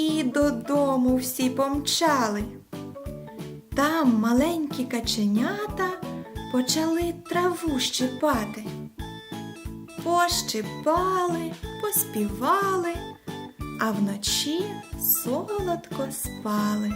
і додому всі помчали. Там маленькі каченята почали траву щипати. Пощипали, поспівали, а вночі солодко спали.